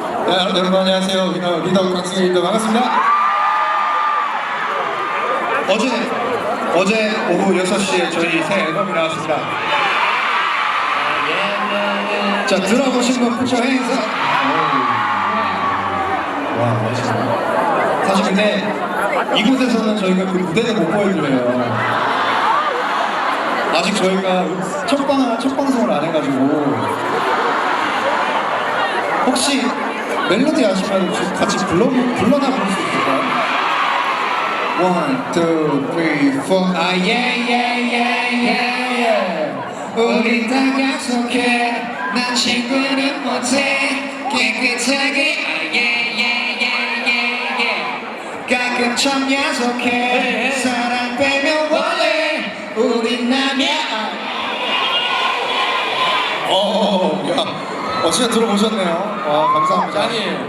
네, 여러분 안녕하세요. 리더, 리더 강승일입니다. 반갑습니다. 어제, 어제 오후 6시에 저희 새 앨범이 나왔습니다. 자, 들어보신 분 부처 행사. 와, 멋지다. 사실 근데 이곳에서는 저희가 그 무대를 못 보여드려요. 아직 저희가 첫, 방, 첫 방송을 안 해가지고 혹시 멜로디 아시면 같이 불러, 불러나 볼수 있을까요? One, two, three, four. 아, yeah, yeah, yeah, yeah, yeah. 우리 다 약속해. 난 친구는 못해. 깨끗하게. 아, yeah, yeah, yeah, yeah, yeah. 가끔 참 약속해. 사랑 빼면 원래 우린 남이야. 어, 야, 어, 진짜 들어보셨네요. 와, 감사합니다. 아니에요.